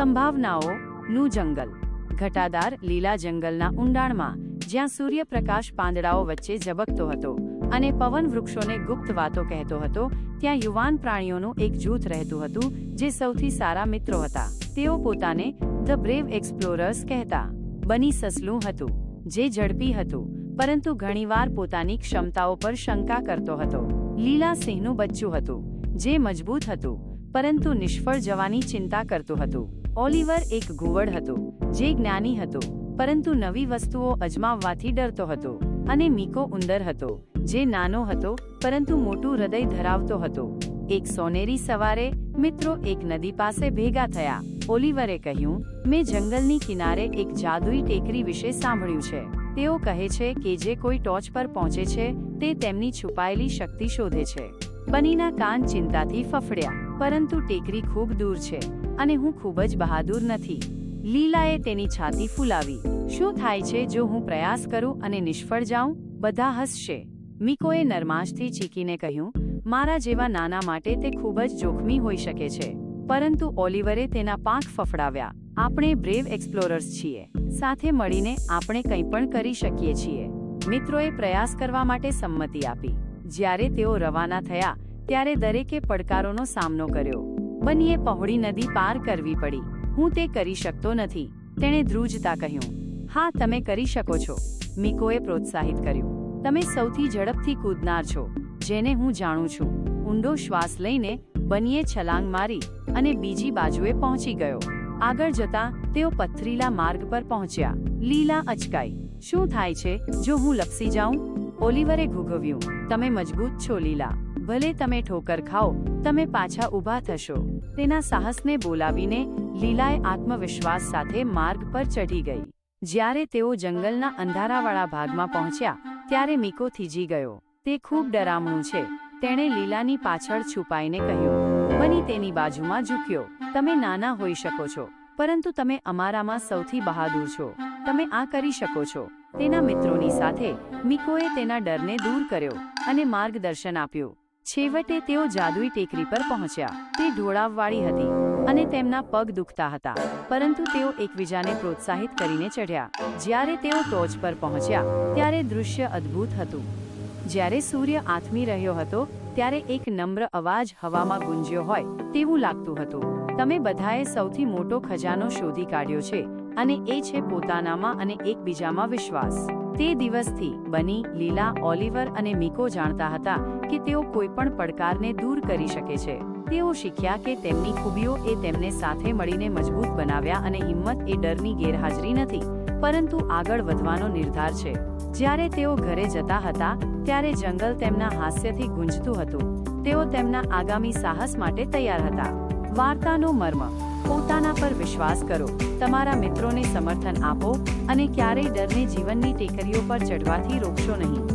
સંભાવનાઓ, નું જંગલ. ઘટાદાર લીલા જંગલના ઊંડાણમાં, જ્યાં સૂર્યપ્રકાશ પાંદડાઓ વચ્ચે ઝબકતો હતો અને પવન વૃક્ષોને ગુપ્ત વાતો કહેતો હતો, ત્યાં યુવાન પ્રાણીઓનું એક જૂથ રહેતું હતું, જે સૌથી સારા મિત્રો હતા. તેઓ પોતાને ધ બ્રેવ એક્સપ્લોરર્સ કહેતા. બની સસલું હતું, જે ઝડપી હતું, પરંતુ ઘણીવાર પોતાની ક્ષમતાઓ પર શંકા કરતો હતો. લીલા સિંહનું બચ્ચું હતું, જે મજબૂત હતું, પરંતુ નિષ્ફળ જવાની ચિંતા કરતું હતું. ઓલિવર એક ઘુવડ હતું, જે જ્ઞાની હતું, પરંતુ નવી વસ્તુઓ અજમાવવાથી ડરતો હતો અને મીકો ઉંદર હતો, જે નાનો હતો, પરંતુ મોટું હૃદય ધરાવતો હતો. એક સોનેરી સવારે, મિત્રો એક નદી પાસે ભેગા થયા. ઓલિવરે કહ્યું, મેં જંગલની કિનારે એક જાદુઈ ટેકરી વિશે સાંભળ્યું છે. તેઓ કહે છે કે જે કોઈ ટોચ પર પહોંચે છે, તે તેમની છુપાયેલી શક્તિ શોધે છે. બનીના કાન ચિંતાથી ફફડ્યા. પરંતુ ટેકરી ખૂબ દૂર છે અને હું ખૂબ જ બહાદુર નથી. લીલાએ તેની છાતી ફૂલાવી. શું થાય છે જો હું પ્રયાસ કરું અને નિષ્ફળ જાઉં? બધા હસશે. મિકોએ નરમાશથી ચીકીને કહ્યું, મારા જેવા નાના માટે તે ખૂબ જ જોખમી હોઈ શકે છે. પરંતુ ઓલિવરે તેના પાંખ ફફડાવ્યા. આપણે બ્રેવ એક્સપ્લોરર્સ છીએ. સાથે મળીને આપણે કંઈ પણ કરી શકીએ છીએ. મિત્રોએ પ્રયાસ કરવા માટે સંમતિ આપી. જ્યારે તેઓ રવાના થયા ત્યારે દરેકે પડકારોનો સામનો કર્યો. બનીએ પહોળી નદી પાર કરવી પડી. હું તે કરી શકતો નથી. તેણે ધ્રુજતા કહ્યું. હા, તમે કરી શકો છો. મિકોએ પ્રોત્સાહિત કર્યું. તમે સૌથી ઝડપથી કૂદનાર છો, જેને હું જાણું છું. ઊંડો શ્વાસ લઈને બનીએ છલાંગ મારી અને બીજી બાજુએ પહોંચી ગયો. આગળ જતા તેઓ પથરીલા માર્ગ પર પહોંચ્યા. લીલા અચકાઈ. શું થાય છે? જો હું લપસી જાઉં? ઓલિવરે ઘૂઘવ્યું. તમે મજબૂત છો, લીલા. ભલે તમે ઠોકર ખાઓ, તમે પાછા ઊભા થશો. તેના સાહસને બોલાવીને લીલાએ આત્મવિશ્વાસ સાથે માર્ગ પર ચઢી ગઈ. જ્યારે તેઓ જંગલના અંધારાવાળા ભાગમાં પહોંચ્યા, ત્યારે મીકો થીજી ગયો. તે ખૂબ ડરામણું છે, તેણે લીલાની પાછળ છુપાઈને કહ્યું, બની તેની બાજુમાં ઝૂક્યો. તમે નાના હોઈ શકો છો, પરંતુ તમે અમારામાં સૌથી બહાદુર છો. તમે આ કરી શકો છો. તેના મિત્રોની સાથે મિકોએ તેના ડરને દૂર કર્યો અને માર્ગદર્શન આપ્યું. છેવટે તેઓ જાદુઈ ટેકરી પર પહોંચ્યા. તે ઢોળાવવાળી હતી અને તેમના પગ દુખતા હતા, પરંતુ તેઓ એકબીજાને પ્રોત્સાહિત કરીને ચઢ્યા. જ્યારે તેઓ ટોચ પર પહોંચ્યા, ત્યારે દૃશ્ય અદ્ભુત હતું. જ્યારે સૂર્ય આથમી રહ્યો હતો, ત્યારે એક નમ્ર અવાજ હવામાં ગુંજ્યો હોય તેવું લાગતું હતું. તમે બધાએ સૌથી મોટો ખજાનો શોધી કાઢ્યો છે. અને એ છે પોતાનામાં અને એકબીજામાં વિશ્વાસ. તે દિવસથી બની, લીલા, ઓલિવર અને મિકો જાણતા હતા કે તેઓ કોઈ પણ પડકારને દૂર કરી શકે છે. તેઓ શીખ્યા કે તેમની ખૂબીઓ એ તેમને સાથે મળીને મજબૂત બનાવ્યા અને હિંમત એ ડરની ગેરહાજરી નથી, પરંતુ આગળ વધવાનો નિર્ધાર છે. જ્યારે તેઓ ઘરે જતા હતા, ત્યારે જંગલ તેમના હાસ્યથી ગુંજતું હતું. તેઓ તેમના આગામી સાહસ માટે તૈયાર હતા. વાર્તાનો મર્મ. પોતાના પર વિશ્વાસ કરો. તમારા મિત્રોને સમર્થન આપો અને ક્યારેય ડરને જીવનની ટેકરીઓ પર ચડવાથી રોકશો નહીં.